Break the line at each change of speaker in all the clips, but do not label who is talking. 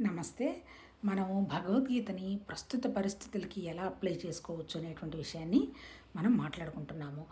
నమస్తే. మనము భగవద్గీతని ప్రస్తుత పరిస్థితులకి ఎలా అప్లై చేసుకోవచ్చు అనేటువంటి విషయాన్ని మనం మాట్లాడుకుంటున్నాము.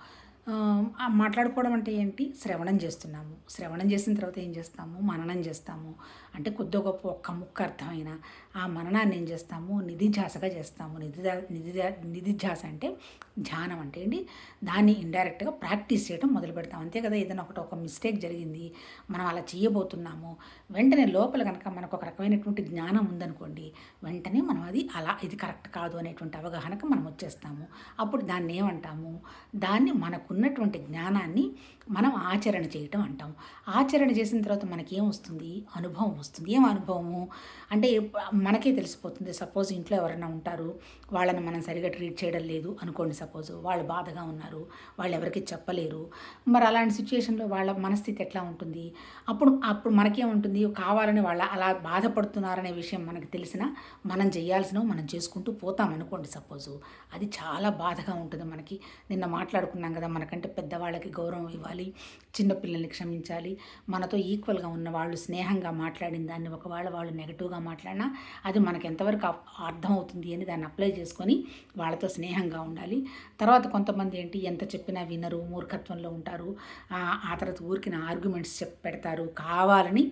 మాట్లాడుకోవడం అంటే ఏంటి? శ్రవణం చేస్తున్నాము. శ్రవణం చేసిన తర్వాత ఏం చేస్తాము? మననం చేస్తాము. అంటే కొద్ది గొప్ప ఒక్క ముక్క అర్థమైన ఆ మననాన్ని ఏం చేస్తాము? నిధి ధ్యాసగా చేస్తాము. నిధి నిధి నిధి ధ్యాస అంటే ధ్యానం అంటే ఏంటి? దాన్ని ఇండైరెక్ట్గా ప్రాక్టీస్ చేయడం మొదలు పెడతాం. అంతే కదా? ఏదైనా ఒకటి ఒక మిస్టేక్ జరిగింది మనం అలా చేయబోతున్నాము వెంటనే లోపల కనుక మనకు ఒక రకమైనటువంటి జ్ఞానం ఉందనుకోండి వెంటనే మనం అది అలా ఇది కరెక్ట్ కాదు అనేటువంటి అవగాహనకు మనం వచ్చేస్తాము. అప్పుడు దాన్ని ఏమంటాము? దాన్ని ఉన్నటువంటి జ్ఞానాన్ని మనం ఆచరణ చేయటం అంటాం. ఆచరణ చేసిన తర్వాత మనకి ఏం వస్తుంది? అనుభవం వస్తుంది. ఏం అనుభవము? అంటే మనకే తెలిసిపోతుంది. సపోజ్ ఇంట్లో ఎవరైనా ఉంటారు. వాళ్ళని మనం సరిగా ట్రీట్ చేయడం లేదు అనుకోండి సపోజ్. వాళ్ళు బాధగా ఉన్నారు. వాళ్ళు ఎవరికి చెప్పలేరు. మరి అలాంటి సిచ్యుయేషన్లో వాళ్ళ మనస్థితి ఎట్లా ఉంటుంది? అప్పుడు అప్పుడు మనకేముంటుంది కావాలని వాళ్ళ అలా బాధపడుతున్నారనే విషయం మనకు తెలిసిన మనం చేయాల్సినవి మనం చేసుకుంటూ పోతాం అనుకోండి సపోజు. అది చాలా బాధగా ఉంటుంది మనకి. నిన్న మాట్లాడుకున్నాం కదా మన మనకంటే పెద్దవాళ్ళకి గౌరవం ఇవ్వాలి చిన్నపిల్లల్ని క్షమించాలి. మనతో ఈక్వల్గా ఉన్న వాళ్ళు స్నేహంగా మాట్లాడిన దాన్ని ఒకవేళ వాళ్ళు నెగిటివ్గా మాట్లాడినా అది మనకు ఎంతవరకు అర్థం అర్థమవుతుంది అని దాన్ని అప్లై చేసుకొని వాళ్ళతో స్నేహంగా ఉండాలి. తర్వాత కొంతమంది ఏంటి ఎంత చెప్పినా వినరు మూర్ఖత్వంలో ఉంటారు. ఆ తర్వాత ఊరికిన ఆర్గ్యుమెంట్స్ చెప్ పెడతారు. కావాలని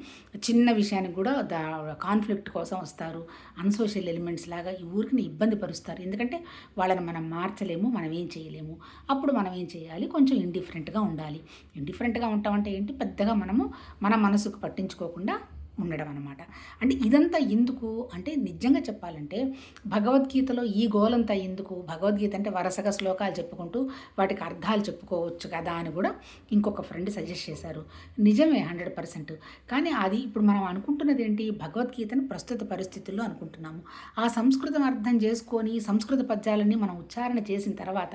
చిన్న విషయానికి కూడా దా కాన్ఫ్లిక్ట్ కోసం వస్తారు. అన్సోషల్ ఎలిమెంట్స్ లాగా ఈ ఊరికి ఇబ్బంది పరుస్తారు. ఎందుకంటే వాళ్ళని మనం మార్చలేము మనం ఏం చేయలేము. అప్పుడు మనం ఏం చేయాలి? కొంచెం ఇండిఫరెంట్గా ఉండాలి. ఇండిఫరెంట్గా ఉంటామంటే ఏంటి? పెద్దగా మనము మన మనసుకు పట్టించుకోకుండా ఉండడం అనమాట అంటే ఇదంతా ఎందుకు? అంటే నిజంగా చెప్పాలంటే భగవద్గీతలో ఈ గోలంతా ఎందుకు? భగవద్గీత అంటే వరుసగా శ్లోకాలు చెప్పుకుంటూ వాటికి అర్థాలు చెప్పుకోవచ్చు కదా అని కూడా ఇంకొక ఫ్రెండ్ సజెస్ట్ చేశారు. నిజమే హండ్రెడ్ పర్సెంట్. కానీ అది ఇప్పుడు మనం అనుకుంటున్నది ఏంటి? భగవద్గీతను ప్రస్తుత పరిస్థితుల్లో అనుకుంటున్నాము. ఆ సంస్కృతం అర్థం చేసుకొని సంస్కృత పద్యాలన్నీ మనం ఉచ్చారణ చేసిన తర్వాత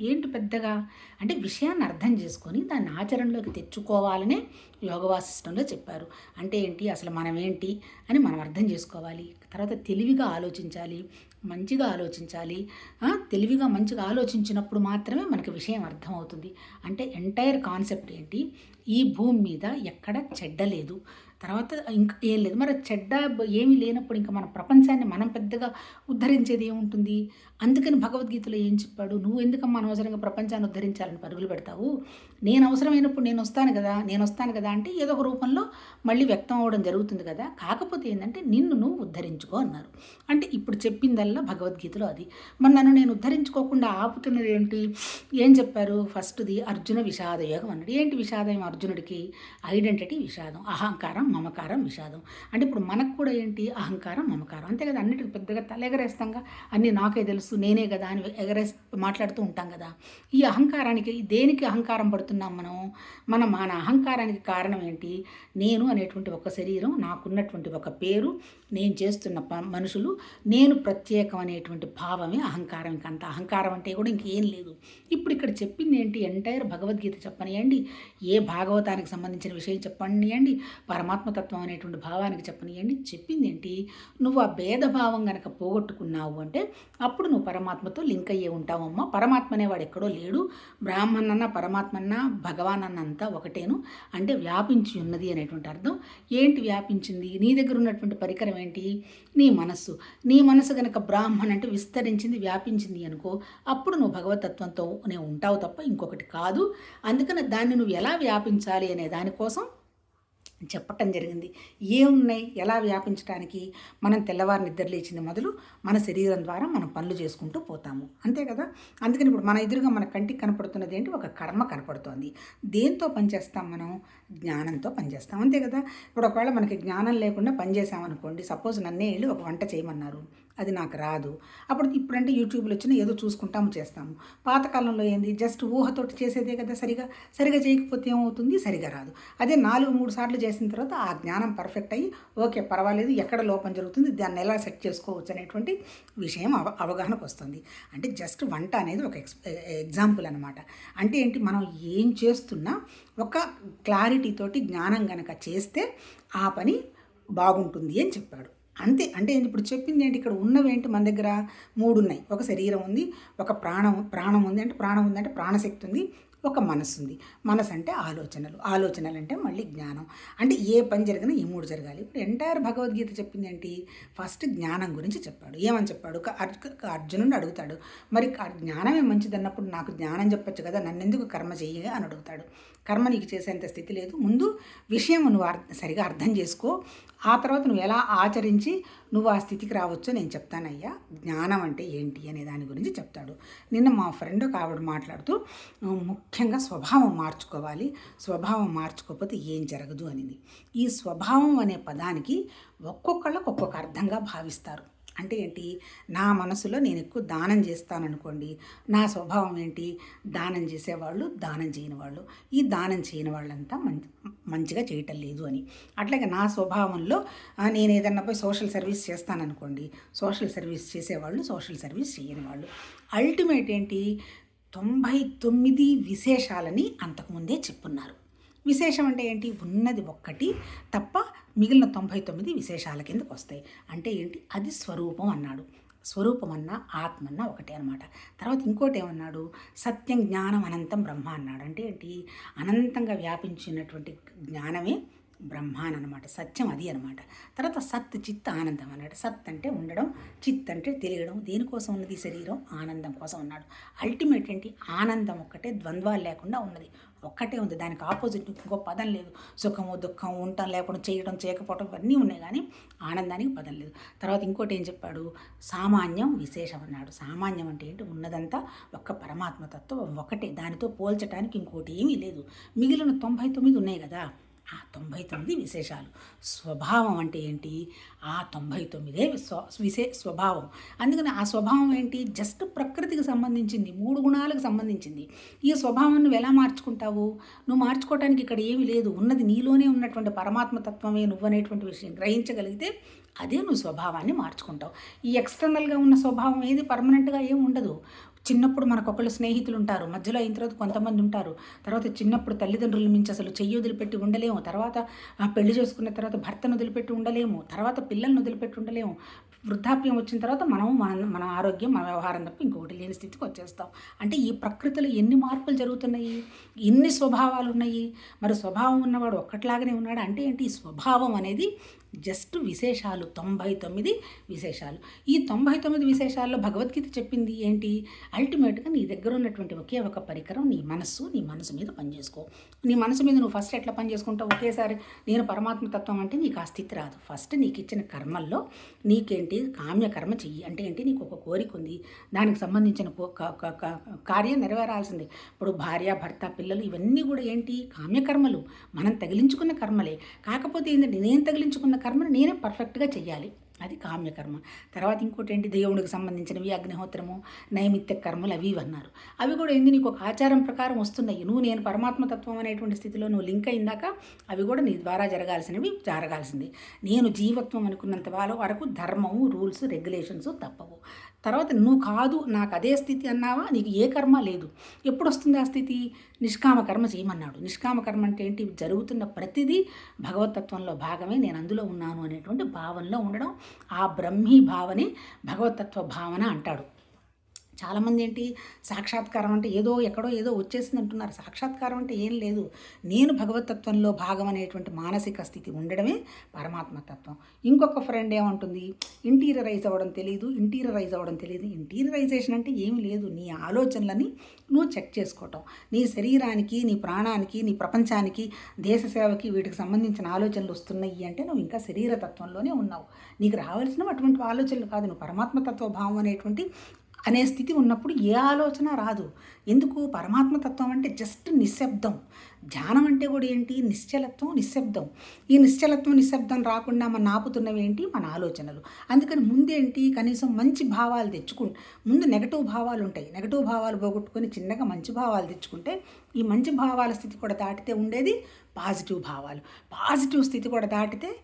ఏంటి పెద్దగా? అంటే విషయాన్ని అర్థం చేసుకొని దాన్ని ఆచరణలోకి తెచ్చుకోవాలనే యోగవాసిష్టంలో చెప్పారు. అంటే ఏంటి? అసలు మనం ఏంటి అని మనం అర్థం చేసుకోవాలి. తర్వాత తెలివిగా ఆలోచించాలి మంచిగా ఆలోచించాలి. తెలివిగా మంచిగా ఆలోచించినప్పుడు మాత్రమే మనకి విషయం అర్థమవుతుంది. అంటే ఎంటైర్ కాన్సెప్ట్ ఏంటి? ఈ భూమి మీద ఎక్కడ చెడ్డ లేదు. తర్వాత ఇంకా ఏం లేదు. మరి చెడ్డ ఏమీ లేనప్పుడు ఇంకా మన ప్రపంచాన్ని మనం పెద్దగా ఉద్ధరించేది ఏముంటుంది? అందుకని భగవద్గీతలో ఏం చెప్పాడు? నువ్వు ఎందుకమ్మా అనవసరంగా ప్రపంచాన్ని ఉద్ధరించాలని పరుగులు పెడతావు? నేను అవసరమైనప్పుడు నేను వస్తాను కదా? నేను వస్తాను కదా? అంటే ఏదో ఒక రూపంలో మళ్ళీ వ్యక్తం అవ్వడం జరుగుతుంది కదా? కాకపోతే ఏంటంటే నిన్ను నువ్వు ఉద్ధరించుకో అన్నారు. అంటే ఇప్పుడు చెప్పిందల్లా భగవద్గీతలో అది. మరి నన్ను నేను ఉద్ధరించుకోకుండా ఆపుతున్నది ఏంటి? ఏం చెప్పారు? ఫస్ట్ది అర్జున విషాద యోగం అన్నాడు. ఏంటి విషాదం? అర్జునుడికి ఐడెంటిటీ విషాదం అహంకారం మమకారం విషాదం. అంటే ఇప్పుడు మనకు కూడా ఏంటి? అహంకారం మమకారం. అంతే కదా అన్నిటికి పెద్దగా తల ఎగరేస్తాంగా. అన్నీ నాకే తెలుసు నేనే కదా అని ఎగరేసి మాట్లాడుతూ ఉంటాం కదా. ఈ అహంకారానికి దేనికి అహంకారం పడుతున్నాం మనం? మనం మన అహంకారానికి కారణం ఏంటి? నేను అనేటువంటి ఒక శరీరం నాకున్నటువంటి ఒక పేరు నేను చేస్తున్న ప మనుషులు నేను ప్రత్యేకం అనేటువంటి భావమే అహంకారం. ఇంకంత అహంకారం అంటే కూడా ఇంకేం లేదు. ఇప్పుడు ఇక్కడ చెప్పింది ఏంటి? ఎంటైర్ భగవద్గీత చెప్పనియండి. ఏ భాగవతానికి సంబంధించిన విషయం చెప్పనియండి? ఆత్మతత్వం అనేటువంటి భావానికి చెప్పనియండి. చెప్పింది ఏంటి నువ్వు ఆ భేదభావం గనక పోగొట్టుకున్నావు అంటే అప్పుడు నువ్వు పరమాత్మతో లింక్ అయ్యే ఉంటావమ్మా పరమాత్మ అనేవాడు ఎక్కడో లేడు. బ్రాహ్మణన్న పరమాత్మన్న భగవాన్ అన్న అంతా ఒకటేను. అంటే వ్యాపించి ఉన్నది అనేటువంటి అర్థం. ఏంటి వ్యాపించింది? నీ దగ్గర ఉన్నటువంటి పరికరం ఏంటి? నీ మనస్సు. నీ మనసు గనక బ్రాహ్మణ్ అంటే విస్తరించింది వ్యాపించింది అనుకో అప్పుడు నువ్వు భగవతత్వంతో నేను ఉంటావు తప్ప ఇంకొకటి కాదు. అందుకని దాన్ని నువ్వు ఎలా వ్యాపించాలి అనే దానికోసం చెప్పటం జరిగింది. ఏమున్నాయి ఎలా వ్యాపించడానికి మనం తెల్లవారు నిద్ర లేచింది మొదలు మన శరీరం ద్వారా మనం పనులు చేసుకుంటూ పోతాము. అంతే కదా? అందుకని ఇప్పుడు మన ఎదురుగా మన కంటికి కనపడుతున్నది ఏంటి? ఒక కర్మ కనపడుతోంది. దేంతో పనిచేస్తాం మనం? జ్ఞానంతో పనిచేస్తాం అంతే కదా? ఇప్పుడు ఒకవేళ మనకి జ్ఞానం లేకుండా పనిచేసామనుకోండి సపోజ్ నన్నే వెళ్ళి ఒక వంట చేయమన్నారు. అది నాకు రాదు. అప్పుడు ఇప్పుడంటే యూట్యూబ్లో వచ్చిన ఏదో చూసుకుంటాము చేస్తాము. పాతకాలంలో ఏంది? జస్ట్ ఊహతోటి చేసేదే కదా సరిగా. సరిగా చేయకపోతే ఏమవుతుంది? సరిగా రాదు. అదే నాలుగు మూడు సార్లు చేసిన తర్వాత ఆ జ్ఞానం పర్ఫెక్ట్ అయ్యి ఓకే పర్వాలేదు ఎక్కడ లోపం జరుగుతుంది? దాన్ని ఎలా సెట్ చేసుకోవచ్చు అనేటువంటి విషయం అవ అవగాహనకు వస్తుంది. అంటే జస్ట్ వంట అనేది ఒక ఎక్స్ ఎగ్జాంపుల్ అనమాట అంటే ఏంటి? మనం ఏం చేస్తున్నా ఒక క్లారిటీతోటి జ్ఞానం కనుక చేస్తే ఆ పని బాగుంటుంది అని చెప్పాడు. అంతే. అంటే ఇప్పుడు చెప్పింది ఏంటి? ఇక్కడ ఉన్నవేంటి మన దగ్గర మూడు ఉన్నాయి ఒక శరీరం ఉంది ఒక ప్రాణం ప్రాణం ఉంది అంటే ప్రాణం ఉంది అంటే ప్రాణశక్తి ఉంది. ఒక మనసు ఉంది మనసు అంటే ఆలోచనలు. ఆలోచనలు అంటే మళ్ళీ జ్ఞానం. అంటే ఏ పని జరిగినా ఈ మూడు జరగాలి. ఇప్పుడు ఎంటైర్ భగవద్గీత చెప్పింది ఏంటి? ఫస్ట్ జ్ఞానం గురించి చెప్పాడు. ఏమని చెప్పాడు? ఒక అర్జు- అడుగుతాడు. మరి జ్ఞానమే మంచిది అన్నప్పుడు నాకు జ్ఞానం చెప్పొచ్చు కదా నన్ను ఎందుకు కర్మ చెయ్యి అని అడుగుతాడు. కర్మ నీకు చేసేంత స్థితి లేదు. ముందు విషయం నువ్వు అర్- సరిగా అర్థం చేసుకో. ఆ తర్వాత నువ్వు ఎలా ఆచరించి నువ్వు ఆ స్థితికి రావచ్చో నేను చెప్తానయ్యా. జ్ఞానం అంటే ఏంటి అనే దాని గురించి చెప్తాడు. నిన్న మా ఫ్రెండ్ ఒక ఆవిడ మాట్లాడుతూ ముఖ్యంగా స్వభావం మార్చుకోవాలి. స్వభావం మార్చుకోకపోతే ఏం జరగదు అనేది. ఈ స్వభావం అనే పదానికి ఒక్కొక్కళ్ళకు ఒక్కొక్క అర్థంగా భావిస్తారు. అంటే ఏంటి? నా మనసులో నేను ఎక్కువ దానం చేస్తాననుకోండి నా స్వభావం ఏంటి? దానం చేసేవాళ్ళు దానం చేయని వాళ్ళు ఈ దానం చేయని వాళ్ళంతా మంచి మంచిగా చేయటం లేదు అని. అట్లాగే నా స్వభావంలో నేను ఏదన్నా పోయి సోషల్ సర్వీస్ చేస్తాననుకోండి సోషల్ సర్వీస్ చేసేవాళ్ళు సోషల్ సర్వీస్ చేయని వాళ్ళు అల్టిమేట్ ఏంటి? తొంభై తొమ్మిది విశేషాలని అంతకుముందే చెప్పున్నారు. విశేషం అంటే ఏంటి? ఉన్నది ఒక్కటి తప్ప మిగిలిన తొంభై తొమ్మిది విశేషాల కిందకు వస్తాయి. అంటే ఏంటి? అది స్వరూపం అన్నాడు. స్వరూపం అన్న ఆత్మ ఒకటే అనమాట తర్వాత ఇంకోటి ఏమన్నాడు? సత్యం జ్ఞానం అనంతం బ్రహ్మ అన్నాడు. అంటే ఏంటి? అనంతంగా వ్యాపించినటువంటి జ్ఞానమే బ్రహ్మాన్ అనమాట సత్యం అది అనమాట. తర్వాత సత్ చిత్ ఆనందం అన్నాడు. సత్ అంటే ఉండడం చిత్ అంటే తెలియడం దేనికోసం ఉన్నది శరీరం? ఆనందం కోసం ఉన్నాడు అల్టిమేట్ ఏంటి? ఆనందం ఒక్కటే ద్వంద్వాలు లేకుండా ఉన్నది. ఒక్కటే ఉంది. దానికి ఆపోజిట్ ఇంకో పదం లేదు. సుఖము దుఃఖం ఉండటం లేకుండా చేయడం చేయకపోవడం ఇవన్నీ ఉన్నాయి కానీ ఆనందానికి పదం లేదు. తర్వాత ఇంకోటి ఏం చెప్పాడు? సామాన్యం విశేషం అన్నాడు. సామాన్యం అంటే ఏంటి? ఉన్నదంతా ఒక్క పరమాత్మ తత్వం ఒకటే దానితో పోల్చడానికి ఇంకోటి ఏమీ లేదు. మిగిలిన తొంభై తొమ్మిది ఉన్నాయి కదా. ఆ తొంభై తొమ్మిది విశేషాలు. స్వభావం అంటే ఏంటి? ఆ తొంభై తొమ్మిదే స్వ విశే స్వభావం. అందుకని ఆ స్వభావం ఏంటి? జస్ట్ ప్రకృతికి సంబంధించింది మూడు గుణాలకు సంబంధించింది. ఈ స్వభావం నువ్వు ఎలా మార్చుకుంటావు? నువ్వు మార్చుకోవటానికి ఇక్కడ ఏమీ లేదు. ఉన్నది నీలోనే ఉన్నటువంటి పరమాత్మతత్వమే నువ్వనేటువంటి నువ్వు అనేటువంటి విషయం గ్రహించగలిగితే అదే నువ్వు స్వభావాన్ని మార్చుకుంటావు. ఈ ఎక్స్టర్నల్గా ఉన్న స్వభావం ఏది? పర్మనెంట్గా ఏం ఉండదు. చిన్నప్పుడు మనకు ఒకళ్ళు స్నేహితులు ఉంటారు మధ్యలో అయిన తర్వాత కొంతమంది ఉంటారు తర్వాత చిన్నప్పుడు తల్లిదండ్రుల మించి అసలు చెయ్యి వదిలిపెట్టి ఉండలేము. తర్వాత ఆ పెళ్ళి చేసుకున్న తర్వాత భర్తను వదిలిపెట్టి ఉండలేము. తర్వాత పిల్లల్ని వదిలిపెట్టి ఉండలేము. వృద్ధాప్యం వచ్చిన తర్వాత మనం మన మన ఆరోగ్యం మన వ్యవహారం తప్ప ఇంకొకటి లేని స్థితికి వచ్చేస్తాం. అంటే ఈ ప్రకృతిలో ఎన్ని మార్పులు జరుగుతున్నాయి? ఎన్ని స్వభావాలు ఉన్నాయి మరి స్వభావం ఉన్నవాడు ఒక్కట్లాగానే ఉన్నాడు? అంటే ఏంటి? ఈ స్వభావం అనేది జస్ట్ విశేషాలు తొంభై తొమ్మిది విశేషాలు. ఈ తొంభై తొమ్మిది విశేషాల్లో భగవద్గీత చెప్పింది ఏంటి? అల్టిమేట్గా నీ దగ్గర ఉన్నటువంటి ఒకే ఒక పరికరం నీ మనస్సు నీ మనసు మీద పనిచేసుకో. నీ మనసు మీద నువ్వు ఫస్ట్ ఎట్లా పని చేసుకుంటావు ఒకేసారి నేను పరమాత్మ తత్వం అంటే నీకు ఆ స్థితి రాదు. ఫస్ట్ నీకు ఇచ్చిన కర్మల్లో నీకేంటి? కామ్య కర్మ చెయ్యి. అంటే ఏంటి? నీకు ఒక కోరిక ఉంది. దానికి సంబంధించిన కార్యం నెరవేరాల్సిందే. ఇప్పుడు భార్య భర్త పిల్లలు ఇవన్నీ కూడా ఏంటి? కామ్యకర్మలు మనం తగిలించుకున్న కర్మలే. కాకపోతే ఏంటంటే నేను తగిలించుకున్న కర్మను నేనే పర్ఫెక్ట్గా చెయ్యాలి. అది కామ్యకర్మ. తర్వాత ఇంకోటి ఏంటి దేవుడికి సంబంధించినవి అగ్నిహోత్రము నైమిత్య కర్మలు అవి ఇవి అన్నారు. అవి కూడా ఏంది? నీకు ఒక ఆచారం ప్రకారం వస్తున్నాయి. నువ్వు నేను పరమాత్మతత్వం అనేటువంటి స్థితిలో నువ్వు లింక్ అయిందాక అవి కూడా నీ ద్వారా జరగాల్సినవి జరగాల్సింది. నేను జీవత్వం అనుకున్నంత వాళ్ళ వరకు ధర్మము రూల్స్ రెగ్యులేషన్స్ తప్పవు. తర్వాత నువ్వు కాదు నాకు అదే స్థితి అన్నావా? నీకు ఏ కర్మ లేదు. ఎప్పుడు వస్తుంది ఆ స్థితి? నిష్కామ కర్మ చేయమన్నాడు. నిష్కామ కర్మ అంటే ఏంటి? జరుగుతున్న ప్రతిదీ భగవతత్వంలో భాగమే. నేను అందులో ఉన్నాను అనేటువంటి భావనలో ఉండడం ఆ బ్రహ్మీ భావనే భగవతత్వ భావన అంటాడు. చాలామంది ఏంటి సాక్షాత్కారం అంటే ఏదో ఎక్కడో ఏదో వచ్చేసింది అంటున్నారు సాక్షాత్కారం అంటే ఏం లేదు. నేను భగవతత్వంలో భాగం అనేటువంటి మానసిక స్థితి ఉండడమే పరమాత్మతత్వం ఇంకొక ఫ్రెండ్ ఏమంటుంది? ఇంటీరియరైజ్ అవ్వడం తెలియదు ఇంటీరియరైజ్ అవ్వడం తెలియదు ఇంటీరియరైజేషన్ అంటే ఏమి లేదు. నీ ఆలోచనలని నువ్వు చెక్ చేసుకోవటం. నీ శరీరానికి నీ ప్రాణానికి నీ ప్రపంచానికి దేశ సేవకి వీటికి సంబంధించిన ఆలోచనలు వస్తున్నాయి అంటే నువ్వు ఇంకా శరీరతత్వంలోనే ఉన్నావు. నీకు రావాల్సిన అటువంటి ఆలోచనలు కాదు. నువ్వు పరమాత్మతత్వ భావం అనేటువంటి అనే స్థితి ఉన్నప్పుడు ఏ ఆలోచన రాదు. ఎందుకు? పరమాత్మతత్వం అంటే జస్ట్ నిశ్శబ్దం. ధ్యానం అంటే కూడా ఏంటి? నిశ్చలత్వం నిశ్శబ్దం. ఈ నిశ్చలత్వం నిశ్శబ్దం రాకుండా మన ఆపుతున్నవి ఏంటి? మన ఆలోచనలు. అందుకని ముందేంటి? కనీసం మంచి భావాలు తెచ్చుకు ముందు నెగటివ్ భావాలు ఉంటాయి. నెగటివ్ భావాలు పోగొట్టుకొని చిన్నగా మంచి భావాలు తెచ్చుకుంటే ఈ మంచి భావాల స్థితి కూడా దాటితే ఉండేది పాజిటివ్ భావాలు. పాజిటివ్ స్థితి కూడా దాటితే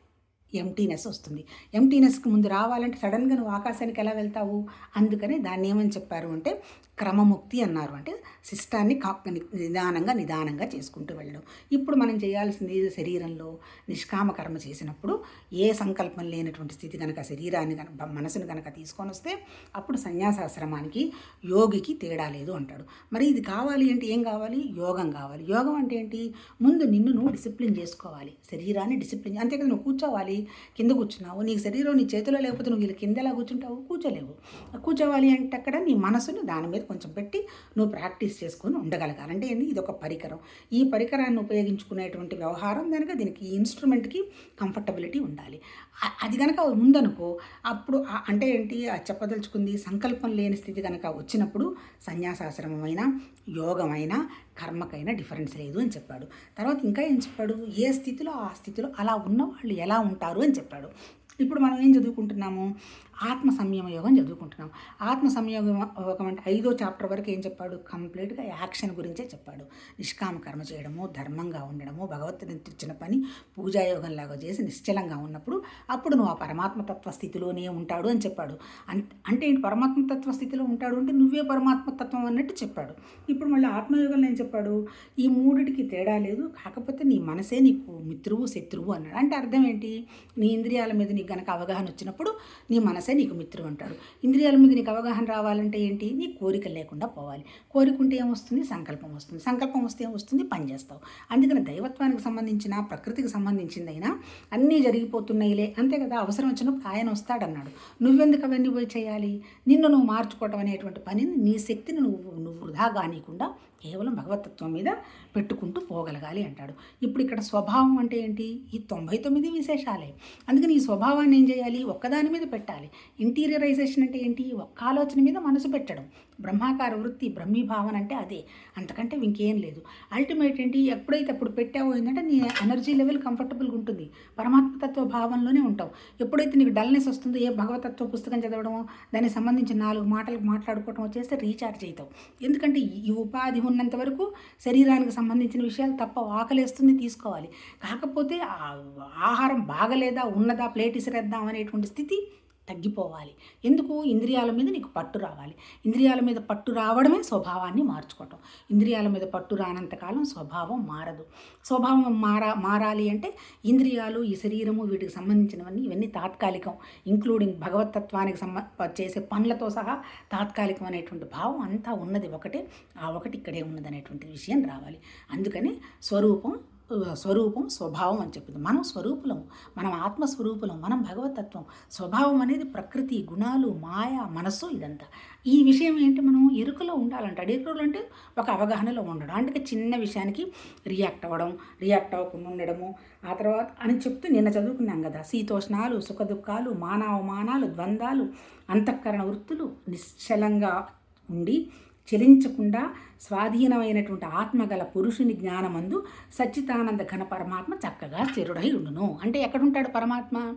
ఎంటీనెస్ వస్తుంది. ఎంటీనెస్కి ముందు రావాలంటే సడన్గా నువ్వు ఆకాశానికి ఎలా వెళ్తావు? అందుకని దాన్ని ఏమని చెప్పారు అంటే క్రమముక్తి అన్నారు. అంటే శిష్టాన్ని కా నిదానంగా నిదానంగా చేసుకుంటూ వెళ్ళడం. ఇప్పుడు మనం చేయాల్సింది శరీరంలో నిష్కామ కర్మ చేసినప్పుడు ఏ సంకల్పం లేనటువంటి స్థితి కనుక శరీరాన్ని కనుక మనసును కనుక తీసుకొని వస్తే అప్పుడు సన్యాసాశ్రమానికి యోగికి తేడా లేదు అంటాడు. మరి ఇది కావాలి అంటే ఏం కావాలి? యోగం కావాలి. యోగం అంటే ఏంటి? ముందు నిన్ను నువ్వు డిసిప్లిన్ చేసుకోవాలి. శరీరాన్ని డిసిప్లిన్ అంతే కదా నువ్వు కూర్చోవాలి. కింద కూర్చున్నావు. నీకు శరీరం నీ చేతిలో లేకపోతే నువ్వు వీళ్ళ కింద ఎలా కూర్చుంటావు? కూర్చోలేవు. కూర్చోవాలి అంటే అక్కడ నీ మనసును దాని మీద కొంచెం పెట్టి నువ్వు ప్రాక్టీస్ చేసుకొని ఉండగలగాలి. అంటే ఏంది? ఇది ఒక పరికరం. ఈ పరికరాన్ని ఉపయోగించుకునేటువంటి వ్యవహారం కనుక దీనికి ఈ ఇన్స్ట్రుమెంట్కి కంఫర్టబిలిటీ ఉండాలి. అది కనుక ఉందనుకో అప్పుడు అంటే ఏంటి? చెప్పదలుచుకుంది సంకల్పం లేని స్థితి కనుక వచ్చినప్పుడు సన్యాసాశ్రమమైన యోగమైన కర్మకైనా డిఫరెన్స్ లేదు అని చెప్పాడు. తర్వాత ఇంకా ఏం చెప్పాడు? ఏ స్థితిలో ఆ స్థితిలో అలా ఉన్న వాళ్ళు ఎలా ఉంటారు అని చెప్పాడు. ఇప్పుడు మనం ఏం చదువుకుంటున్నాము? ఆత్మ సంయమ యోగం చదువుకుంటున్నాం. ఆత్మ సంయోగం యోగం అంటే ఐదో చాప్టర్ వరకు ఏం చెప్పాడు? కంప్లీట్గా యాక్షన్ గురించే చెప్పాడు. నిష్కామ కర్మ చేయడము ధర్మంగా ఉండడము భగవద్గీత ఇచ్చిన పని పూజాయోగం లాగా చేసి నిశ్చలంగా ఉన్నప్పుడు అప్పుడు నువ్వు ఆ పరమాత్మతత్వ స్థితిలోనే ఉంటాడు అని చెప్పాడు. అంటే ఏంటి? పరమాత్మతత్వ స్థితిలో ఉంటాడు అంటే నువ్వే పరమాత్మతత్వం అన్నట్టు చెప్పాడు. ఇప్పుడు మళ్ళీ ఆత్మయోగంలో ఏం చెప్పాడు? ఈ మూడిటికి తేడా లేదు. కాకపోతే నీ మనసే నీకు మిత్రువు శత్రువు అన్నాడు. అంటే అర్థం ఏంటి? నీ ఇంద్రియాల మీద నీకు గనక అవగాహన వచ్చినప్పుడు నీ మనసే నీకు మిత్రుడు అంటాడు. ఇంద్రియాల మీద నీకు అవగాహన రావాలంటే ఏంటి? నీ కోరిక లేకుండా పోవాలి. కోరికుంటే ఏమొస్తుంది? సంకల్పం వస్తుంది. సంకల్పం వస్తే ఏమొస్తుంది? పని చేస్తావు. అందుకని దైవత్వానికి సంబంధించిన ప్రకృతికి సంబంధించిందైనా అన్నీ జరిగిపోతున్నాయిలే. అంతే కదా? అవసరం వచ్చినప్పుడు ఆయన వస్తాడన్నాడు. నువ్వెందుకు అవన్నీ పోయి చేయాలి? నిన్ను నువ్వు మార్చుకోవటం అనేటువంటి పనిని నీ శక్తిని నువ్వు నువ్వు వృధా కానీయకుండా కేవలం భగవతత్వం మీద పెట్టుకుంటూ పోగలగాలి అంటాడు. ఇప్పుడు ఇక్కడ స్వభావం అంటే ఏంటి? ఈ తొంభై తొమ్మిది విశేషాలే. అందుకని ఈ స్వభావాన్ని ఏం చేయాలి? ఒక్కదాని మీద పెట్టాలి. ఇంటీరియరైజేషన్ అంటే ఏంటి? ఒక్క ఆలోచన మీద మనసు పెట్టడం. బ్రహ్మాకార వృత్తి బ్రహ్మీభావన అంటే అదే. అంతకంటే ఇంకేం లేదు. అల్టిమేట్ ఏంటి? ఎప్పుడైతే అప్పుడు పెట్టావో ఏంటంటే నీ ఎనర్జీ లెవెల్ కంఫర్టబుల్గా ఉంటుంది. పరమాత్మతత్వ భావంలోనే ఉంటావు. ఎప్పుడైతే నీకు డల్నెస్ వస్తుందో ఏ భగవతత్వ పుస్తకం చదవడమో దానికి సంబంధించిన నాలుగు మాటలు మాట్లాడుకోవటం చేస్తే రీఛార్జ్ అవుతావు. ఎందుకంటే ఈ ఉపాధి ఉన్నంత వరకు శరీరానికి సంబంధించిన విషయాలు తప్ప ఆకలేస్తుంది తీసుకోవాలి. కాకపోతే ఆహారం బాగలేదా ఉన్నదా ప్లేట్ ఇసిరేద్దాం అనేటువంటి స్థితి తగ్గిపోవాలి. ఎందుకు? ఇంద్రియాల మీద నీకు పట్టు రావాలి. ఇంద్రియాల మీద పట్టు రావడమే స్వభావాన్ని మార్చుకోవటం. ఇంద్రియాల మీద పట్టు రానంతకాలం స్వభావం మారదు. స్వభావం మారా మారాలి అంటే ఇంద్రియాలు ఈ శరీరము వీటికి సంబంధించినవన్నీ ఇవన్నీ తాత్కాలికం. ఇంక్లూడింగ్ భగవతత్వానికి సంబ చేసే పనులతో సహా తాత్కాలికం అనేటువంటి భావం అంతా ఉన్నది ఒకటే. ఆ ఒకటి ఇక్కడే ఉన్నది అనేటువంటి విషయం రావాలి. అందుకని స్వరూపం స్వరూపం స్వభావం అని చెప్పింది. మనం స్వరూపులం మనం ఆత్మస్వరూపులం మనం భగవతత్వం స్వభావం అనేది ప్రకృతి గుణాలు మాయ మనస్సు ఇదంతా. ఈ విషయం ఏంటి? మనం ఎరుకలో ఉండాలంట ఎరుకలు అంటే ఒక అవగాహనలో ఉండడం. అంటే చిన్న విషయానికి రియాక్ట్ అవ్వడం రియాక్ట్ అవ్వకుండా ఉండడము. ఆ తర్వాత అని చెప్తూ నిన్న చదువుకున్నాం కదా శీతోష్ణాలు సుఖదుఖాలు మానవమానాలు ద్వంద్వాలు అంతఃకరణ వృత్తులు నిశ్చలంగా ఉండి చలించకుండా స్వాధీనమైనటువంటి ఆత్మగల పురుషుని జ్ఞానమందు సచ్చితానంద ఘన పరమాత్మ చక్కగా స్థిరుడై ఉండును. అంటే ఎక్కడుంటాడు పరమాత్మ?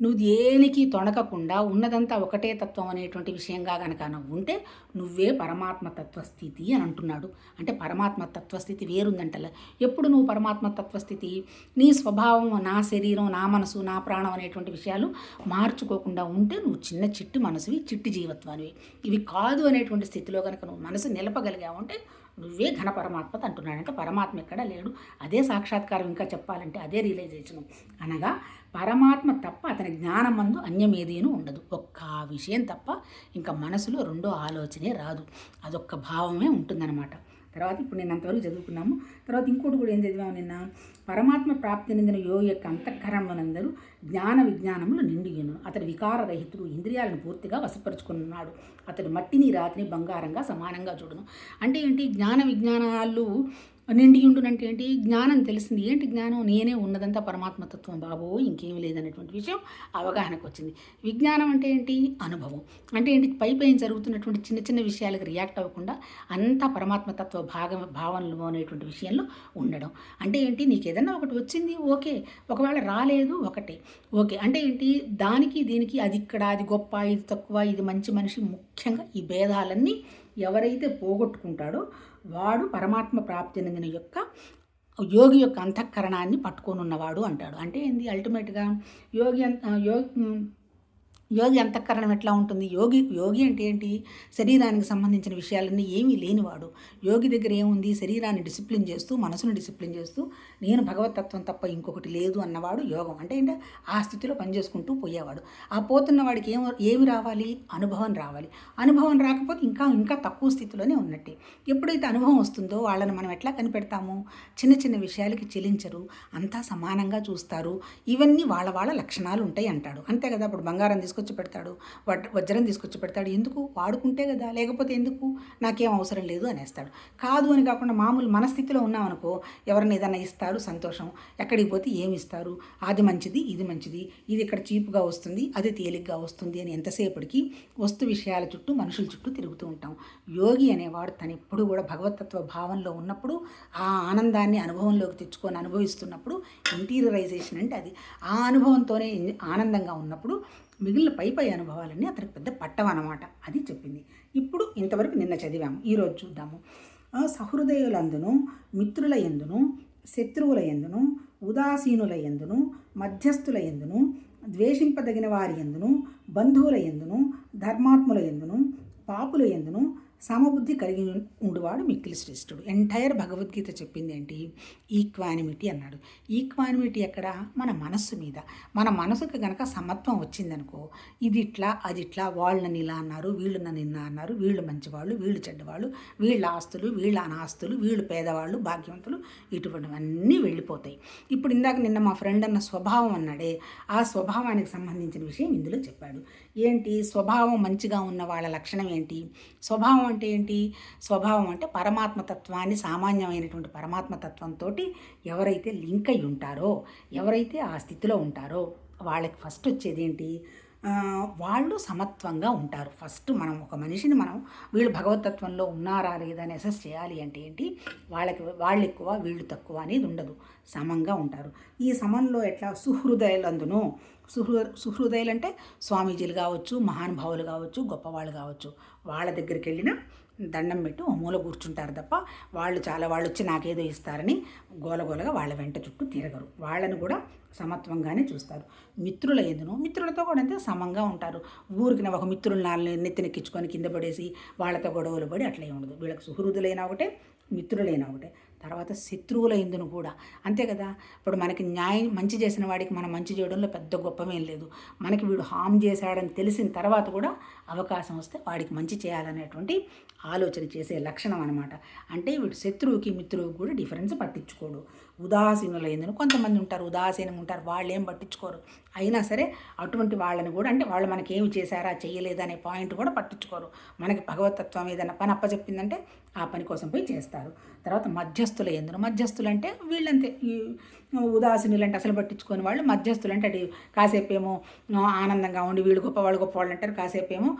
నువ్వు దేనికి తొణకకుండా ఉన్నదంతా ఒకటే తత్వం అనేటువంటి విషయంగా కనుక నువ్వు ఉంటే నువ్వే పరమాత్మ తత్వస్థితి అని అంటున్నాడు. అంటే పరమాత్మ తత్వస్థితి వేరుందంటలే. ఎప్పుడు నువ్వు పరమాత్మ తత్వస్థితి? నీ స్వభావం నా శరీరం నా మనసు నా ప్రాణం అనేటువంటి విషయాలు మార్చుకోకుండా ఉంటే నువ్వు చిన్న చిట్టి మనసువి చిట్టి జీవత్వానివి. ఇవి కాదు అనేటువంటి స్థితిలో కనుక నువ్వు మనసు నిలపగలిగావు అంటే నువ్వే ఘన పరమాత్మత అంటున్నాడు. అంటే పరమాత్మ ఎక్కడ లేడు. అదే సాక్షాత్కారం ఇంకా చెప్పాలంటే అదే రియలైజేషను అనగా పరమాత్మ తప్ప అతని జ్ఞానమందు అన్యమేదేనూ ఉండదు. ఒక్క విషయం తప్ప ఇంకా మనసులో రెండో ఆలోచనే రాదు. అదొక్క భావమే ఉంటుందన్నమాట. తర్వాత ఇప్పుడు నేను అంతవరకు చదువుకున్నాము. తర్వాత ఇంకోటి కూడా ఏం చదివాము నిన్న? పరమాత్మ ప్రాప్తి నిందిన యో యొక్క అంతఃకరణనందరూ జ్ఞాన విజ్ఞానములు నిండియును అతడు వికారరహితుడు ఇంద్రియాలను పూర్తిగా వశపరుచుకున్నాడు. అతడు మట్టిని రాతిని బంగారంగా సమానంగా చూడను. అంటే ఏంటి? జ్ఞాన విజ్ఞానాలు నిండి ఉండునంటే ఏంటి? జ్ఞానం తెలిసింది. ఏంటి జ్ఞానం? నేనే ఉన్నదంతా పరమాత్మతత్వం బాబు ఇంకేం లేదనేటువంటి విషయం అవగాహనకు వచ్చింది విజ్ఞానం అంటే ఏంటి? అనుభవం. అంటే ఏంటి? పై పైన జరుగుతున్నటువంటి చిన్న చిన్న విషయాలకు రియాక్ట్ అవ్వకుండా అంతా పరమాత్మతత్వ భాగం భావనలు అనేటువంటి విషయంలో ఉండడం. అంటే ఏంటి? నీకు ఏదన్నా ఒకటి వచ్చింది? ఓకే. ఒకవేళ రాలేదు ఒకటే. ఓకే. అంటే ఏంటి? దానికి దీనికి అది ఇక్కడ అది గొప్ప ఇది తక్కువ ఇది మంచి మనిషి ముఖ్యంగా ఈ భేదాలన్నీ ఎవరైతే పోగొట్టుకుంటాడో వాడు పరమాత్మ ప్రాప్తి నందిన యొక్క యోగి యొక్క అంతఃకరణాన్ని పట్టుకొని ఉన్నవాడు అంటాడు. అంటే ఏంది? అల్టిమేట్గా యోగి యోగి యోగి అంతఃకరణం ఎట్లా ఉంటుంది? యోగి యోగి అంటే ఏంటి? శరీరానికి సంబంధించిన విషయాలన్నీ ఏమీ లేనివాడు. యోగి దగ్గర ఏముంది? శరీరాన్ని డిసిప్లిన్ చేస్తూ మనసును డిసిప్లిన్ చేస్తూ నేను భగవతత్వం తప్ప ఇంకొకటి లేదు అన్నవాడు యోగం. అంటే ఏంటంటే ఆ స్థితిలో పనిచేసుకుంటూ పోయేవాడు. ఆ పోతున్న వాడికి ఏం ఏమి రావాలి? అనుభవం రావాలి. అనుభవం రాకపోతే ఇంకా ఇంకా తక్కువ స్థితిలోనే ఉన్నట్టే. ఎప్పుడైతే అనుభవం వస్తుందో వాళ్ళని మనం ఎట్లా కనిపెడతాము? చిన్న చిన్న విషయాలకి చెలించరు. అంతా సమానంగా చూస్తారు. ఇవన్నీ వాళ్ళ వాళ్ళ లక్షణాలు ఉంటాయి అంటాడు. అంతే కదా? ఇప్పుడు బంగారం తీసుకొచ్చి పెడతాడు. వడ్ వజ్రం తీసుకొచ్చి పెడతాడు. ఎందుకు? వాడుకుంటే కదా. లేకపోతే ఎందుకు? నాకేం అవసరం లేదు అనేస్తాడు. కాదు అని కాకుండా మామూలు మన స్థితిలో ఉన్నామనుకో ఎవరిని ఏదైనా ఇస్తారు సంతోషం. ఎక్కడికి పోతే ఏమి ఇస్తారు? అది మంచిది ఇది మంచిది. ఇది ఇక్కడ చీప్గా వస్తుంది అది తేలిగ్గా వస్తుంది అని ఎంతసేపటికి వస్తు విషయాల చుట్టూ మనుషుల చుట్టూ తిరుగుతూ ఉంటాం. యోగి అనేవాడు తను ఎప్పుడు కూడా భగవతత్వ భావంలో ఉన్నప్పుడు ఆ ఆనందాన్ని అనుభవంలోకి తెచ్చుకొని అనుభవిస్తున్నప్పుడు ఇంటీరియరైజేషన్ అంటే అది. ఆ అనుభవంతోనే ఆనందంగా ఉన్నప్పుడు మిగిలిన పై పై అనుభవాలన్నీ అతనికి పెద్ద పట్టం అన్నమాట అది చెప్పింది. ఇప్పుడు ఇంతవరకు నిన్న చదివాము. ఈరోజు చూద్దాము. ఆ సహృదయులందును మిత్రుల ఎందును శత్రువుల ఎందును ఉదాసీనుల ఎందును మధ్యస్థుల ఎందును ద్వేషింపదగిన వారి ఎందును బంధువుల ఎందును ధర్మాత్ముల ఎందును పాపుల ఎందును సమబుద్ధి కలిగి ఉండువాడు మిక్కిలి శ్రేష్ఠుడు. ఎంటైర్ భగవద్గీత చెప్పింది ఏంటి? ఈక్వానిమిటీ అన్నాడు. ఈక్వానిమిటీ ఎక్కడ? మన మనస్సు మీద. మన మనసుకు గనక సమత్వం వచ్చిందనుకో ఇది ఇట్లా అది ఇట్లా వాళ్ళని ఇలా అన్నారు వీళ్ళు నన్ను నిన్న అన్నారు వీళ్ళు మంచివాళ్ళు వీళ్ళు చెడ్డవాళ్ళు వీళ్ళ ఆస్తులు వీళ్ళ అనాస్తులు వీళ్ళు పేదవాళ్ళు భాగ్యవంతులు ఇటువంటివన్నీ వెళ్ళిపోతాయి. ఇప్పుడు ఇందాక నిన్న మా ఫ్రెండ్ అన్న స్వభావం అన్నాడే ఆ స్వభావానికి సంబంధించిన విషయం ఇందులో చెప్పాడు. ఏంటి? స్వభావం మంచిగా ఉన్న వాళ్ళ లక్షణం ఏంటి? స్వభావం అంటే ఏంటి? స్వభావం అంటే పరమాత్మతత్వాన్ని సామాన్యమైనటువంటి పరమాత్మతత్వంతో ఎవరైతే లింక్ అయి ఉంటారో ఎవరైతే ఆ స్థితిలో ఉంటారో వాళ్ళకి ఫస్ట్ వచ్చేది ఏంటి? వాళ్ళు సమత్వంగా ఉంటారు. ఫస్ట్ మనం ఒక మనిషిని మనం వీళ్ళు భగవతత్వంలో ఉన్నారా లేదా అని అసెస్ చేయాలి అంటే ఏంటి? వాళ్ళకి వాళ్ళు ఎక్కువ వీళ్ళు తక్కువ అనేది ఉండదు. సమంగా ఉంటారు. ఈ సమంలో ఎట్లా? సుహృదయలందును సుహృ సుహృదయులు అంటే స్వామీజీలు కావచ్చు మహానుభావులు కావచ్చు గొప్పవాళ్ళు కావచ్చు. వాళ్ళ దగ్గరికి వెళ్ళిన దండం పెట్టి మూల కూర్చుంటారు తప్ప వాళ్ళు చాలా వాళ్ళు వచ్చి నాకేదో ఇస్తారని గోలగోలగా వాళ్ళ వెంట చుట్టూ తిరగరు. వాళ్ళను కూడా సమత్వంగానే చూస్తారు. మిత్రుల ఎందును మిత్రులతో కూడా అంతే సమంగా ఉంటారు. ఊరికి ఒక మిత్రులు నాలుగు నెత్తినెక్కించుకొని కింద పడేసి వాళ్ళతో గొడవలు పడి అట్లే ఉండదు. వీళ్ళకి సుహృదులైనా ఒకటే మిత్రులైనా ఒకటే. తర్వాత శత్రువుల ఎందును కూడా. అంతే కదా? ఇప్పుడు మనకి న్యాయం మంచి చేసిన వాడికి మనం మంచి చేయడంలో పెద్ద గొప్పమేం లేదు. మనకి వీడు హామ్ చేశాడని తెలిసిన తర్వాత కూడా అవకాశం వస్తే వాడికి మంచి చేయాలనేటువంటి ఆలోచన చేసే లక్షణం అనమాట అంటే వీడు శత్రువుకి మిత్రువుకి కూడా డిఫరెన్స్ పట్టించుకోడు. ఉదాసీనులైందని కొంతమంది ఉంటారు ఉదాసీనంగా ఉంటారు వాళ్ళు ఏం పట్టించుకోరు. అయినా సరే అటువంటి వాళ్ళని కూడా అంటే వాళ్ళు మనకి ఏమి చేశారా చేయలేదా అనే పాయింట్ కూడా పట్టించుకోరు. మనకి భగవతత్వం ఏదైనా పని అప్పచెప్పిందంటే ఆ పని కోసం పోయి చేస్తారు. తర్వాత మధ్యస్థుల ఎందుకు మధ్యస్థులు అంటే వీళ్ళంతే. ఈ ఉదాసీనులు అంటే అసలు పట్టించుకొని వాళ్ళు మధ్యస్థులు అంటే అది కాసేపు ఏమో ఆనందంగా ఉండి వీళ్ళు గొప్ప వాళ్ళు గొప్ప వాళ్ళు అంటారు. కాసేపు ఏమో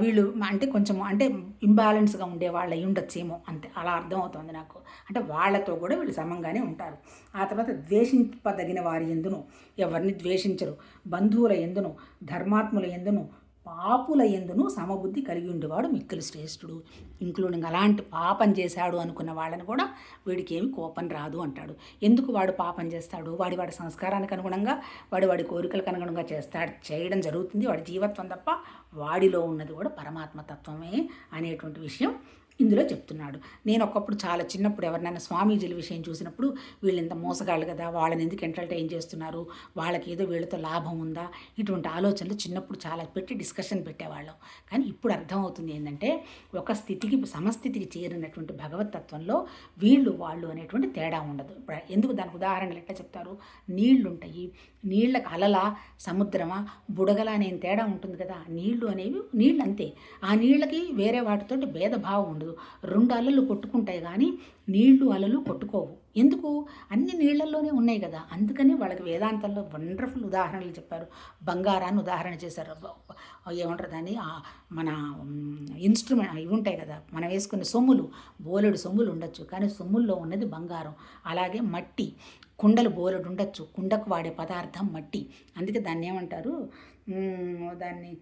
వీళ్ళు అంటే కొంచెం అంటే ఇంబ్యాలెన్స్గా ఉండే వాళ్ళు అయి ఉండొచ్చేమో అంతే. అలా అర్థమవుతుంది నాకు. అంటే వాళ్ళతో కూడా వీళ్ళు సమంగానే ఉంటారు. ఆ తర్వాత ద్వేషింపదగిన వారి ఎందును? ఎవరిని ద్వేషించరు? బంధువుల ఎందును? ధర్మాత్ముల ఎందును? పాపుల ఎందును సమబుద్ధి కలిగి ఉండేవాడు మిక్కిలి శ్రేష్ఠుడు. ఇంక్లూడింగ్ అలాంటి పాపం చేశాడు అనుకున్న వాళ్ళని కూడా వీడికి ఏమి కోపం రాదు అంటాడు. ఎందుకు వాడు పాపం చేస్తాడు? వాడి వాడి సంస్కారానికి అనుగుణంగా వాడి వాడి కోరికలకు అనుగుణంగా చేస్తాడు చేయడం జరుగుతుంది. వాడి జీవత్వం తప్ప వాడిలో ఉన్నది కూడా పరమాత్మ తత్వమే అనేటువంటి విషయం ఇందులో చెప్తున్నాడు. నేను ఒకప్పుడు చాలా చిన్నప్పుడు ఎవరినైనా స్వామీజీల విషయం చూసినప్పుడు వీళ్ళు ఇంత మోసగాళ్ళు కదా వాళ్ళని ఎందుకు ఎంటర్టైన్ చేస్తున్నారు వాళ్ళకి ఏదో వీళ్ళతో లాభం ఉందా ఇటువంటి ఆలోచనలు చిన్నప్పుడు చాలా పెట్టి డిస్కషన్ పెట్టేవాళ్ళం. కానీ ఇప్పుడు అర్థమవుతుంది ఏంటంటే ఒక స్థితికి సమస్థితికి చేరినటువంటి భగవతత్వంలో వీళ్ళు వాళ్ళు అనేటువంటి తేడా ఉండదు. ఎందుకు దానికి ఉదాహరణలు ఎట్లా చెప్తారు? నీళ్ళు ఉంటాయి నీళ్ళకి అలల సముద్రమా బుడగల అనే తేడా ఉంటుంది కదా. నీళ్ళు అనేవి నీళ్ళు అంతే ఆ నీళ్ళకి వేరే వాటితోటి భేదభావం ఉండదు. ఉండదు. రెండు అలలు కొట్టుకుంటాయి కానీ నీళ్ళు అలలు కొట్టుకోవు. ఎందుకు? అన్ని నీళ్ళలోనే ఉన్నాయి కదా. అందుకని వాళ్ళకి వేదాంతంలో వండర్ఫుల్ ఉదాహరణలు చెప్పారు. బంగారాన్ని ఉదాహరణ చేశారు. ఏమంటారు దాన్ని? మన ఇన్స్ట్రుమెంట్ ఇవి ఉంటాయి కదా. మనం వేసుకునే సొమ్ములు బోలెడు సొమ్ములు ఉండొచ్చు. కానీ సొమ్ముల్లో ఉన్నది బంగారం. అలాగే మట్టి కుండలు బోలెడు ఉండొచ్చు. కుండకు వాడే పదార్థం మట్టి. అందుకే దాన్ని ఏమంటారు? దాన్ని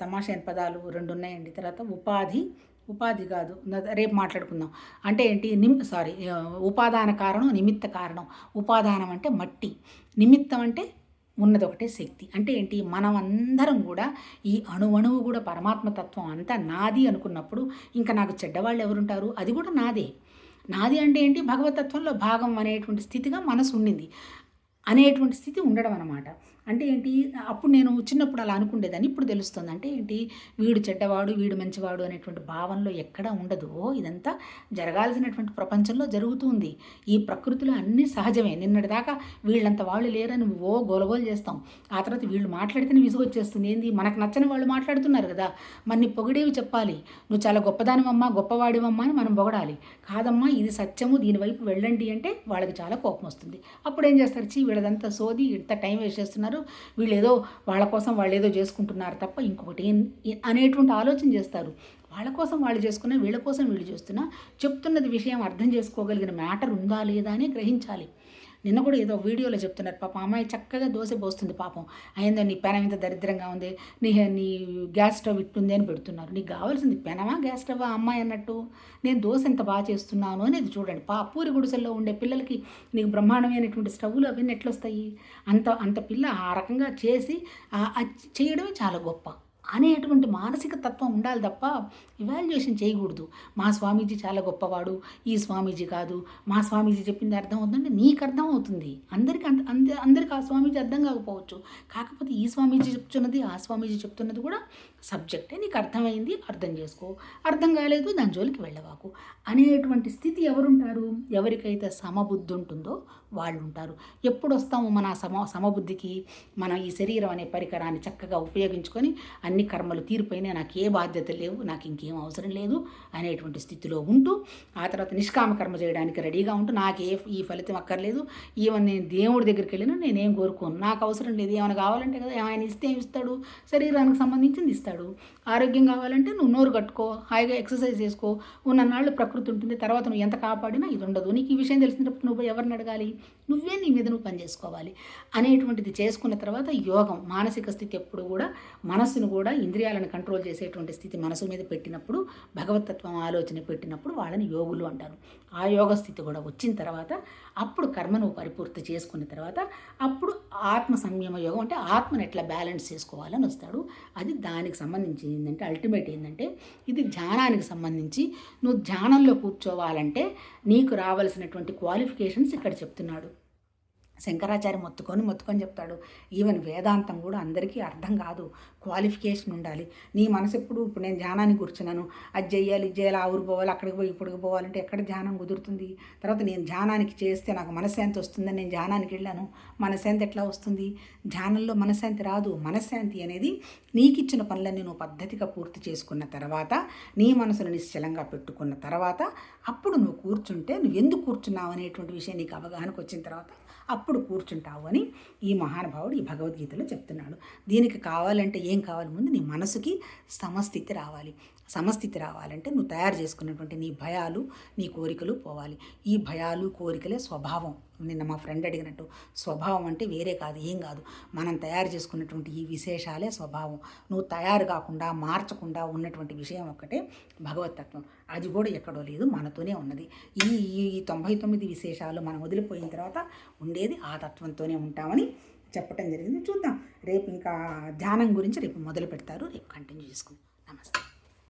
తమాషైన పదాలు రెండు ఉన్నాయండి. తర్వాత ఉపాధి ఉపాధి కాదు. రేపు మాట్లాడుకుందాం. అంటే ఏంటి? నిమ్ సారీ ఉపాదాన కారణం నిమిత్త కారణం. ఉపాదానం అంటే మట్టి. నిమిత్తం అంటే ఉన్నది ఒకటే శక్తి. అంటే ఏంటి? మనం అందరం కూడా ఈ అణువణువు కూడా పరమాత్మ తత్వం అంతా నాది అనుకున్నప్పుడు ఇంకా నాకు చెడ్డవాళ్ళు ఎవరుంటారు? అది కూడా నాదే. నాది అంటే ఏంటి? భగవతత్వంలో భాగం అనేటువంటి స్థితిగా మనసు ఉండింది అనేటువంటి స్థితి ఉండడం అనమాట అంటే ఏంటి అప్పుడు నేను చిన్నప్పుడు అలా అనుకుండేదాన్ని. ఇప్పుడు తెలుస్తుంది. అంటే ఏంటి వీడు చెడ్డవాడు వీడు మంచివాడు అనేటువంటి భావనలో ఎక్కడా ఉండదు. ఇదంతా జరగాల్సినటువంటి ప్రపంచంలో జరుగుతుంది ఈ ప్రకృతిలో అన్నీ సహజమే. నిన్నటిదాకా వీళ్ళంత వాళ్ళు లేరని ఓ గోలగోలు చేస్తాం. ఆ తర్వాత వీళ్ళు మాట్లాడితేనే విసుగొచ్చేస్తుంది. ఏంది మనకు నచ్చని వాళ్ళు మాట్లాడుతున్నారు కదా. మన్ని పొగిడేవి చెప్పాలి. నువ్వు చాలా గొప్పదానివమ్మా గొప్పవాడివమ్మా అని మనం పొగడాలి. కాదమ్మా ఇది సత్యము దీని వైపు వెళ్ళండి అంటే వాళ్ళకి చాలా కోపం వస్తుంది. అప్పుడు ఏం చేస్తారు? చీ వీళ్ళదంతా సోది ఇంత టైం వేస్ట్ చేస్తున్నారు. వీళ్ళు ఏదో వాళ్ళ కోసం వాళ్ళు ఏదో చేసుకుంటున్నారు తప్ప ఇంకొకటి అనేటువంటి ఆలోచన చేస్తారు. వాళ్ళ కోసం వాళ్ళు చేసుకున్నా వీళ్ళ కోసం వీళ్ళు చేస్తున్నా చెప్తున్నది విషయం అర్థం చేసుకోగలిగిన మ్యాటర్ ఉందా లేదా అని గ్రహించాలి. నిన్న కూడా ఏదో వీడియోలో చెప్తున్నారు. పాపం అమ్మాయి చక్కగా దోశ పోస్తుంది పాపం. అయిందో నీ పెనం ఇంత దరిద్రంగా ఉంది. నీ నీ గ్యాస్ స్టవ్ ఇట్టుంది అని పెడుతున్నారు. నీకు కావాల్సింది పెనమా గ్యాస్ స్టవ్ అమ్మాయి అన్నట్టు? నేను దోశ ఎంత బాగా చేస్తున్నాను అనేది చూడండి. పా పూరి గుడిసెల్లో ఉండే పిల్లలకి నీకు బ్రహ్మాండమైనటువంటి స్టవ్లు అవన్నీ ఎట్లొస్తాయి? అంత అంత పిల్ల ఆ రకంగా చేసి చేయడమే చాలా గొప్ప. అనేటువంటి మానసిక తత్వం ఉండాలి తప్ప ఇవాల్యుయేషన్ చేయకూడదు. మా స్వామీజీ చాలా గొప్పవాడు ఈ స్వామీజీ కాదు. మా స్వామీజీ చెప్పింది అర్థం అవుతుందంటే నీకు అర్థం అవుతుంది. అందరికి అంత అంద- అందరికి ఆ స్వామీజీ అర్థం కాకపోవచ్చు. కాకపోతే ఈ స్వామీజీ చెప్తున్నది ఆ స్వామీజీ చెప్తున్నది కూడా సబ్జెక్టే నీకు అర్థమైంది అర్థం చేసుకో. అర్థం కాలేదు దాని జోలికి వెళ్ళవాకు. అనేటువంటి స్థితి ఎవరుంటారు? ఎవరికైతే సమబుద్ధి ఉంటుందో వాళ్ళు ఉంటారు ఎప్పుడు వస్తాము మన సమ సమబుద్ధికి? మన ఈ శరీరం అనే పరికరాన్ని చక్కగా ఉపయోగించుకొని అన్ని కర్మలు తీరిపోయినా నాకు ఏ బాధ్యత లేవు నాకు ఇంకేం అవసరం లేదు అనేటువంటి స్థితిలో ఉంటూ ఆ తర్వాత నిష్కామ కర్మ చేయడానికి రెడీగా ఉంటూ నాకు ఏ ఈ ఫలితం అక్కర్లేదు ఈవెన్ నేను దేవుడి దగ్గరికి వెళ్ళినా నేనేం కోరుకోను. నాకు అవసరం లేదు ఏమైనా కావాలంటే కదా ఆయన ఇస్తే ఇస్తాడు? శరీరానికి సంబంధించింది ఇస్తాడు. ఆరోగ్యం కావాలంటే నువ్వు నోరు కట్టుకో హాయిగా ఎక్సర్సైజ్ చేసుకో. ఉన్న నాళ్ళు ప్రకృతి ఉంటుంది తర్వాత నువ్వు ఎంత కాపాడినా ఇది ఉండదు. నీకు ఈ విషయం తెలిసినప్పుడు నువ్వు ఎవరిని అడగాలి? నువ్వే నీ మీద నువ్వు పని చేసుకోవాలి అనేటువంటిది చేసుకున్న తర్వాత యోగం మానసిక స్థితి ఎప్పుడు కూడా మనస్సును కూడా ఇంద్రియాలను కంట్రోల్ చేసేటువంటి స్థితి మనసు మీద పెట్టినప్పుడు భగవతత్వం ఆలోచన పెట్టినప్పుడు వాళ్ళని యోగులు అంటారు. ఆ యోగ స్థితి కూడా వచ్చిన తర్వాత అప్పుడు కర్మను పరిపూర్తి చేసుకున్న తర్వాత అప్పుడు ఆత్మ సంయమ యోగం అంటే ఆత్మను ఎట్లా బ్యాలెన్స్ చేసుకోవాలని వస్తాడు. అది దానికి సంబంధించి ఏంటంటే అల్టిమేట్ ఏంటంటే ఇది ధ్యానానికి సంబంధించి నువ్వు ధ్యానంలో కూర్చోవాలంటే నీకు రావాల్సినటువంటి క్వాలిఫికేషన్స్ ఇక్కడ చెప్తున్నాడు. శంకరాచార్య మొత్తుకొని మొత్తుకొని చెప్తాడు. ఈవెన్ వేదాంతం కూడా అందరికీ అర్థం కాదు. క్వాలిఫికేషన్ ఉండాలి. నీ మనసు ఎప్పుడు ఇప్పుడు నేను ధ్యానానికి కూర్చున్నాను. అది చేయాలి ఇది చేయాలి ఆ ఊరు పోవాలి అక్కడికి పోయి ఇప్పటికి పోవాలంటే ఎక్కడ ధ్యానం కుదురుతుంది? తర్వాత నేను ధ్యానానికి చేస్తే నాకు మనశ్శాంతి వస్తుందని నేను ధ్యానానికి వెళ్ళాను. మనశ్శాంతి ఎట్లా వస్తుంది? ధ్యానంలో మనశ్శాంతి రాదు. మనశ్శాంతి అనేది నీకు ఇచ్చిన పనులన్నీ నువ్వు పద్ధతిగా పూర్తి చేసుకున్న తర్వాత నీ మనసును నిశ్చలంగా పెట్టుకున్న తర్వాత అప్పుడు నువ్వు కూర్చుంటే నువ్వు ఎందుకు కూర్చున్నావు అనేటువంటి విషయం నీకు అవగాహనకు వచ్చిన తర్వాత అప్పుడు కూర్చుంటావు అని ఈ మహానుభావుడు ఈ భగవద్గీతలో చెప్తున్నాడు. దీనికి కావాలంటే ఏం కావాలి? ముందు నీ మనసుకి సమస్థితి రావాలి. సమస్థితి రావాలంటే నువ్వు తయారు చేసుకున్నటువంటి నీ భయాలు నీ కోరికలు పోవాలి. ఈ భయాలు కోరికలే స్వభావం. నిన్న మా ఫ్రెండ్ అడిగినట్టు స్వభావం అంటే వేరే కాదు ఏం కాదు. మనం తయారు చేసుకున్నటువంటి ఈ విశేషాలే స్వభావం. నువ్వు తయారు కాకుండా మార్చకుండా ఉన్నటువంటి విషయం ఒక్కటే భగవతత్వం. అది కూడా ఎక్కడో లేదు మనతోనే ఉన్నది. ఈ ఈ తొంభై తొమ్మిది విశేషాలు మనం వదిలిపోయిన తర్వాత ఉండేది ఆ తత్వంతోనే ఉంటామని చెప్పటం జరిగింది. చూద్దాం. రేపు ఇంకా ధ్యానం గురించి రేపు మొదలు పెడతారు. రేపు కంటిన్యూ చేసుకుందాం. నమస్తే.